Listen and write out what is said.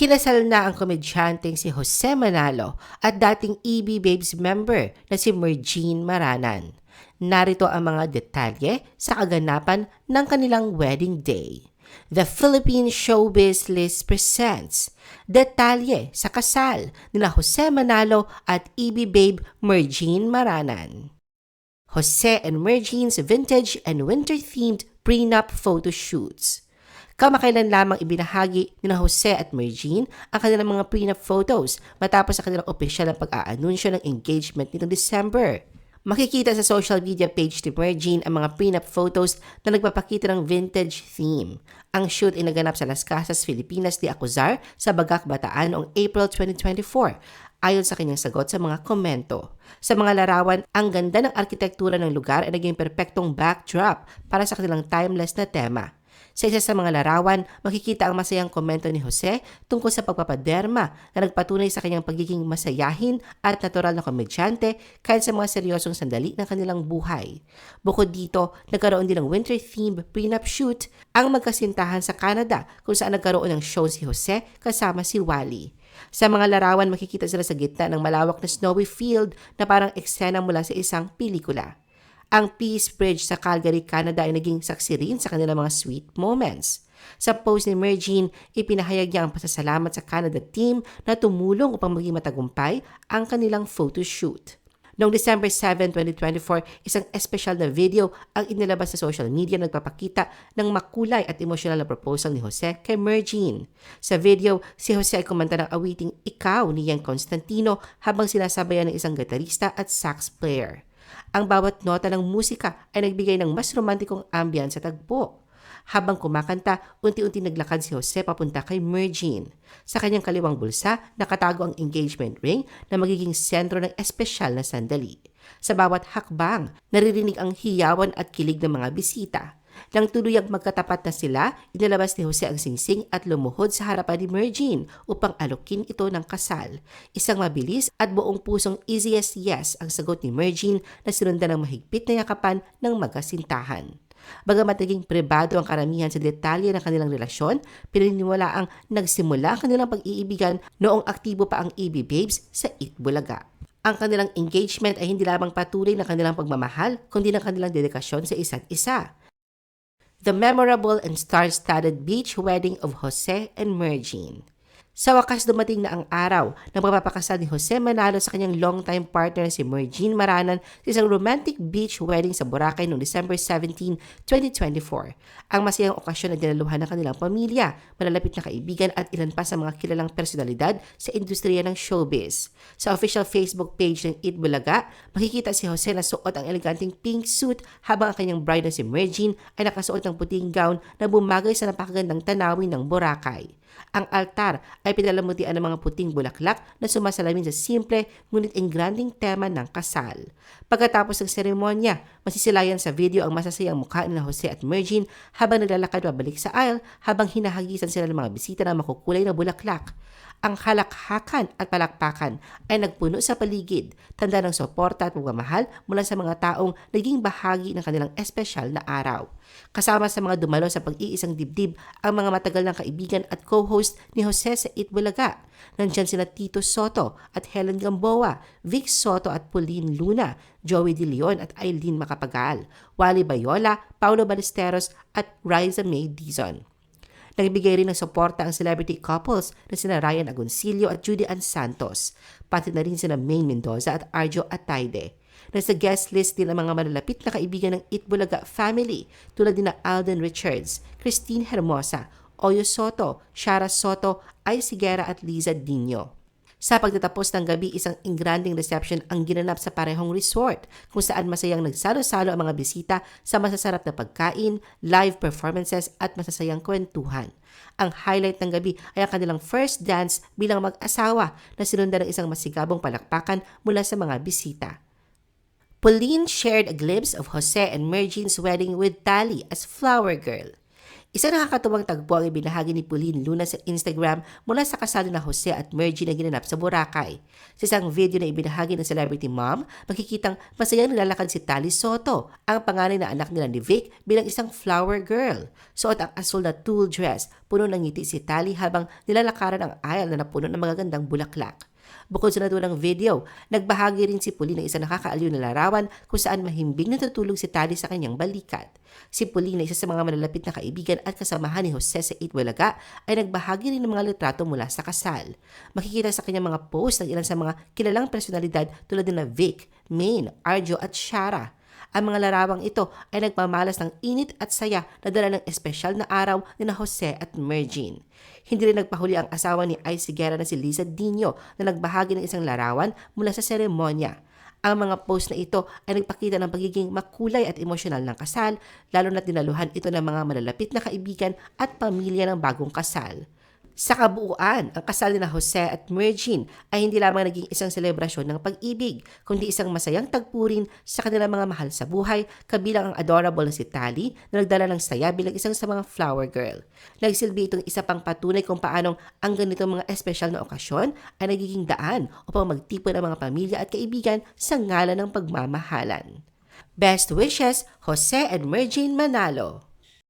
Kinasal na ang komedyanteng si Jose Manalo at dating EB Babes member na si Mergine Maranan. Narito ang mga detalye sa kaganapan ng kanilang wedding day. The Philippine Showbiz List presents detalye sa kasal nila Jose Manalo at EB Babe Mergine Maranan. Jose and Mergine's vintage and winter-themed prenup photo shoots. Kamakailan lamang ibinahagi ni na Jose at Mergine ang kanilang mga prenup photos matapos sa kanilang opisyal na pag-aanunsyo ng engagement nitong December. Makikita sa social media page ni Mergine ang mga prenup photos na nagpapakita ng vintage theme. Ang shoot ay naganap sa Las Casas, Filipinas de Acuzar sa Bagak, Bataan noong April 2024 ayon sa kanyang sagot sa mga komento. Sa mga larawan, ang ganda ng arkitektura ng lugar ay naging perpektong backdrop para sa kanilang timeless na tema. Sa isa sa mga larawan, makikita ang masayang komento ni Jose tungkol sa pagpapaderma na nagpatunay sa kanyang pagiging masayahin at natural na komedyante kahit sa mga seryosong sandali ng kanilang buhay. Bukod dito, nagkaroon din ng winter-themed prenup shoot ang magkasintahan sa Canada kung saan nagkaroon ng show si Jose kasama si Wally. Sa mga larawan, makikita sila sa gitna ng malawak na snowy field na parang eksena mula sa isang pelikula. Ang Peace Bridge sa Calgary, Canada ay naging saksi rin sa kanilang mga sweet moments. Sa post ni Mergine, ipinahayag niya ang pasasalamat sa Canada team na tumulong upang maging matagumpay ang kanilang photo shoot. Noong December 7, 2024, isang espesyal na video ang inilabas sa social media na nagpapakita ng makulay at emosyonal na proposal ni Jose kay Mergine. Sa video, si Jose ay kumanta ng awiting Ikaw ni Yang Constantino habang sinasabayan ng isang gitarista at sax player. Ang bawat nota ng musika ay nagbigay ng mas romantikong ambience sa tagpo. Habang kumakanta, unti-unti naglakad si Jose papunta kay Mergine. Sa kanyang kaliwang bulsa, nakatago ang engagement ring na magiging sentro ng espesyal na sandali. Sa bawat hakbang, naririnig ang hiyawan at kilig ng mga bisita. Nang tuluyang magkatapat na sila, inilabas ni Jose ang singsing at lumuhod sa harapan ni Mergine upang alukin ito ng kasal. Isang mabilis at buong pusong easiest yes ang sagot ni Mergine na sinundan ng mahigpit na yakapan ng magasintahan. Bagamat naging pribado ang karamihan sa detalye ng kanilang relasyon, pinaniniwala ang nagsimula ang kanilang pag-iibigan noong aktibo pa ang EB Babes sa Itbulaga. Ang kanilang engagement ay hindi lamang patuloy ng kanilang pagmamahal, kundi ng kanilang dedikasyon sa isa't isa the memorable and star-studded beach wedding of Jose and Mergine. Sa wakas dumating na ang araw na magpapakasal ni Jose Manalo sa kanyang longtime partner si Mergine Maranan sa isang romantic beach wedding sa Boracay noong December 17, 2024. Ang masayang okasyon na dinaluhan ng kanilang pamilya, malalapit na kaibigan at ilan pa sa mga kilalang personalidad sa industriya ng showbiz. Sa official Facebook page ng Eat Bulaga, makikita si Jose na suot ang eleganteng pink suit habang ang kanyang bride na si Mergine ay nakasuot ng puting gown na bumagay sa napakagandang tanawin ng Boracay. Ang altar ay pinalamutian ng mga puting bulaklak na sumasalamin sa simple ngunit engranding tema ng kasal. Pagkatapos ng seremonya, masisilayan sa video ang masasayang mukha ni Jose at Mergine habang naglalakad pabalik sa aisle habang hinahagisan sila ng mga bisita ng makukulay na bulaklak. Ang halakhakan at palakpakan ay nagpuno sa paligid, tanda ng suporta at pagmamahal mula sa mga taong naging bahagi ng kanilang espesyal na araw. Kasama sa mga dumalo sa pag-iisang dibdib ang mga matagal ng kaibigan at co-host ni Jose sa Itbulaga. Nandyan sila Tito Soto at Helen Gamboa, Vic Soto at Pauline Luna, Joey De Leon at Eileen Macapagal, Wally Bayola, Paulo Ballesteros at Riza May Dizon. Nagbigay rin ng suporta ang celebrity couples na sina Ryan Agoncillo at Judy Ann Santos, pati na rin sina Maine Mendoza at Arjo Atayde. Nasa guest list din ang mga malalapit na kaibigan ng Itbulaga family tulad ni na Alden Richards, Christine Hermosa, Oyo Soto, Shara Soto, Ay Sigera at Liza Dino. Sa pagtatapos ng gabi, isang ingranding reception ang ginanap sa parehong resort kung saan masayang nagsalo-salo ang mga bisita sa masasarap na pagkain, live performances at masasayang kwentuhan. Ang highlight ng gabi ay ang kanilang first dance bilang mag-asawa na sinundan ng isang masigabong palakpakan mula sa mga bisita. Pauline shared a glimpse of Jose and Mergine's wedding with Tali as flower girl. Isa nakakatuwang tagpo ang ibinahagi ni Pauline Luna sa Instagram mula sa kasal na Jose at Mergy na ginanap sa Boracay. Sa isang video na ibinahagi ng celebrity mom, makikitang masayang nilalakad si Tali Soto, ang panganay na anak nila ni Vic bilang isang flower girl. Suot ang asul na tulle dress, puno ng ngiti si Tali habang nilalakaran ang aisle na napuno ng magagandang bulaklak. Bukod sa naturang video, nagbahagi rin si Pauline ng isang nakakaaliw na larawan kung saan mahimbing natutulog si Tali sa kanyang balikat. Si Pauline isa sa mga malalapit na kaibigan at kasamahan ni Jose sa Itbulaga ay nagbahagi rin ng mga litrato mula sa kasal. Makikita sa kanyang mga post ng ilan sa mga kilalang personalidad tulad na Vic, Maine, Arjo at Shara. Ang mga larawang ito ay nagmamalas ng init at saya na dala ng espesyal na araw ni na Jose at Mergine. Hindi rin nagpahuli ang asawa ni Ay Sigera na si Lisa Dino na nagbahagi ng isang larawan mula sa seremonya. Ang mga post na ito ay nagpakita ng pagiging makulay at emosyonal ng kasal, lalo na dinaluhan ito ng mga malalapit na kaibigan at pamilya ng bagong kasal. Sa kabuuan, ang kasal na Jose at Mergine ay hindi lamang naging isang selebrasyon ng pag-ibig, kundi isang masayang tagpurin sa kanilang mga mahal sa buhay, kabilang ang adorable na si Tali na nagdala ng saya bilang isang sa mga flower girl. Nagsilbi itong isa pang patunay kung paanong ang ganitong mga espesyal na okasyon ay nagiging daan upang magtipon ang mga pamilya at kaibigan sa ngalan ng pagmamahalan. Best wishes, Jose and Mergine Manalo.